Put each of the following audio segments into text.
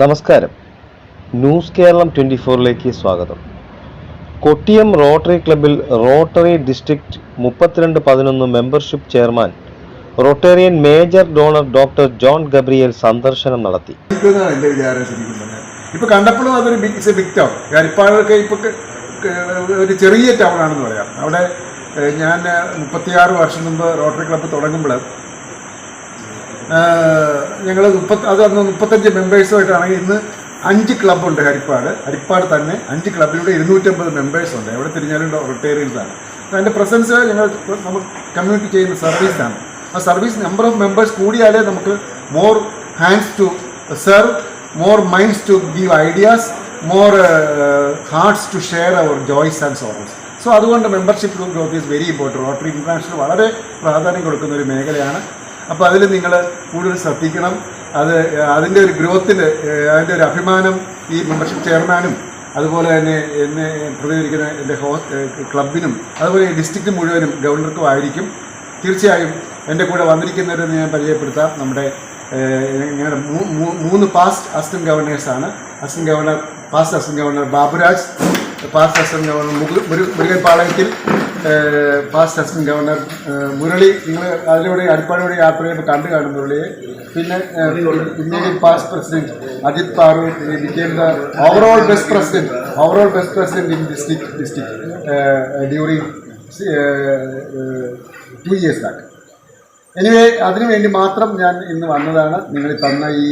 നമസ്കാരം. News Keralam twenty ഫോറിലേക്ക് സ്വാഗതം. കൊട്ടിയം റോട്ടറി ക്ലബിൽ റോട്ടറി ഡിസ്ട്രിക്റ്റ് മുപ്പത്തിരണ്ട് പതിനൊന്ന് membership chairman rotarian major donor doctor John Gabriel സന്ദർശനം നടത്തി. ഇപ്പൊ കണ്ടപ്പോഴും അതൊരു ബിഗ് ഇറ്റ്സ് എ ടൗൺ. കരിപ്പാടൊക്കെ ഒരു ചെറിയ ടൗൺ ആണെന്ന് പറയാം. അവിടെ ഞാൻ മുപ്പത്തിയാറ് വർഷം മുമ്പ് റോട്ടറി ക്ലബ്ബ് തുടങ്ങുമ്പോൾ ഞങ്ങൾ മുപ്പത്തി അത് അന്ന് മുപ്പത്തഞ്ച് മെമ്പേഴ്സുമായിട്ടാണെങ്കിൽ ഇന്ന് അഞ്ച് ക്ലബ്ബുണ്ട് ഹരിപ്പാട്. ഹരിപ്പാട് തന്നെ അഞ്ച് ക്ലബിലൂടെ ഇരുന്നൂറ്റമ്പത് മെമ്പേഴ്സ് ഉണ്ട് എവിടെ തിരിഞ്ഞാലും അപ്പോൾ അതിന്റെ പ്രസൻസ് ഞങ്ങൾ നമ്മൾ കമ്മ്യൂണിറ്റി ചെയ്യുന്ന സർവീസാണ്. ആ സർവീസ് നമ്പർ ഓഫ് മെമ്പേഴ്സ് കൂടിയാലേ നമുക്ക് more hands to serve more minds to give ideas more hearts to share our joys and sorrows so അതുകൊണ്ട് membership growth is very important rotary international വളരെ പ്രാധാന്യം കൊടുക്കുന്ന ഒരു മേഖലയാണ്. അപ്പോൾ അതിൽ നിങ്ങൾ കൂടുതൽ ശ്രദ്ധിക്കണം. അത് അതിന്റെ ഒരു ഗ്രോത്തിന് അതിന്റെ ഒരു അഭിമാനം ഈ മെമ്പർഷിപ്പ് ചെയർമാനും അതുപോലെ തന്നെ എന്നെ പ്രതികരിക്കുന്ന എന്റെ ഹോ ക്ലബിനും അതുപോലെ ഡിസ്ട്രിക്റ്റ് മുഴുവനും ഗവർണർക്കും ആയിരിക്കും. തീർച്ചയായും എന്റെ കൂടെ വന്നിരിക്കുന്നവരെ ഞാൻ പരിചയപ്പെടുത്താം. നമ്മുടെ ഞങ്ങളുടെ മൂന്ന് past assistant ഗവർണേഴ്സാണ് assistant governor past assistant governor Baburaj past assistant governor Murukan Palayathil past assistant governor Murali നിങ്ങൾ അതിലൂടെ അരിപ്പാടിലൂടെ യാത്ര ചെയ്യുമ്പോൾ കണ്ടു കാണും മുരളിയെ. പിന്നെ immediate past president Ajith Paru become overall best president overall best president in district district during two years back anyway അതിനു വേണ്ടി മാത്രം ഞാൻ ഇന്ന് വന്നതാണ്. നിങ്ങൾ തന്ന ഈ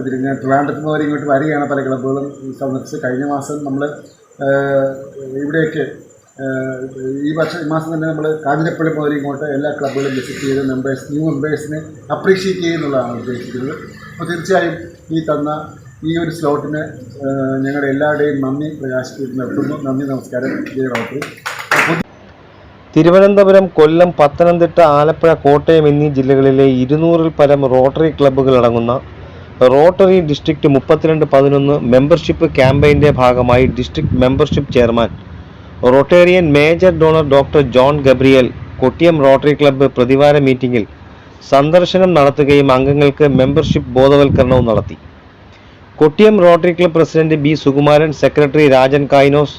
ഇതിൽ ഞാൻ ട്രിവാൻഡ്രത്ത് വരെ ഇങ്ങോട്ട് വരികയാണ് പല ക്ലബ്ബുകളും സന്ദർശിച്ച്. കഴിഞ്ഞ മാസം നമ്മൾ ഇവിടെയൊക്കെ ഈ വർഷം ഈ മാസം തന്നെ നമ്മൾ കാഞ്ഞിരപ്പള്ളി മുതൽ ഇങ്ങോട്ട് എല്ലാ ക്ലബ്ബുകളും വിസിറ്റ് ചെയ്ത് മെമ്പേഴ്സ് ന്യൂ മെമ്പേഴ്സിനെ അപ്രീഷിയേറ്റ് ചെയ്യുന്നുള്ളതാണ് ഉദ്ദേശിക്കുന്നത്. അപ്പോൾ തീർച്ചയായും ഈ തന്ന ഈ ഒരു സ്ലോട്ടിന് ഞങ്ങളുടെ എല്ലാവരുടെയും നന്ദി പ്രകാശിപ്പിച്ച് നിർത്തുന്നു. നന്ദി നമസ്കാരം. ജയ റോട്ടറി തിരുവനന്തപുരം കൊല്ലം പത്തനംതിട്ട ആലപ്പുഴ കോട്ടയം എന്നീ ജില്ലകളിലെ ഇരുന്നൂറിൽ പരം റോട്ടറി ക്ലബ്ബുകൾ അടങ്ങുന്ന റോട്ടറി ഡിസ്ട്രിക്റ്റ് മുപ്പത്തിരണ്ട് പതിനൊന്ന് മെമ്പർഷിപ്പ് ക്യാമ്പയിന്റെ ഭാഗമായി district membership chairman rotarian major donor doctor John Gabriel Kottiyam rotary club പ്രതിവാര മീറ്റിംഗിൽ സന്ദർശനം നടത്തുകയും അംഗങ്ങൾക്ക് മെമ്പർഷിപ്പ് ബോധവൽക്കരണവും നടത്തി. Kottiyam rotary club president B Sukumaran secretary Rajan കായിനോസ്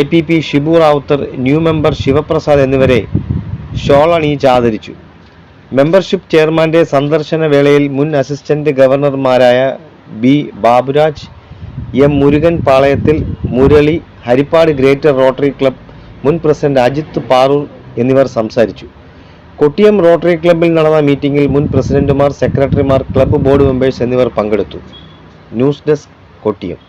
I P P Shibu Rawther new member Sivaprasad എന്നിവരെ ഷോൾ അണിയിച്ച് ആദരിച്ചു. മെമ്പർഷിപ്പ് ചെയർമാന്റെ സന്ദർശന വേളയിൽ മുൻ assistant ഗവർണർമാരായ B Baburaj M Murukan Palayathil Murali Haripad greater rotary club മുൻ പ്രസിഡന്റ് അജിത് പാറൂർ എന്നിവർ സംസാരിച്ചു. കൊട്ടിയം റോട്ടറി ക്ലബിൽ നടന്ന മീറ്റിംഗിൽ മുൻ പ്രസിഡന്റുമാർ സെക്രട്ടറിമാർ ക്ലബ് ബോർഡ് മെമ്പേഴ്സ് എന്നിവർ പങ്കെടുത്തു. News desk Kottiyam.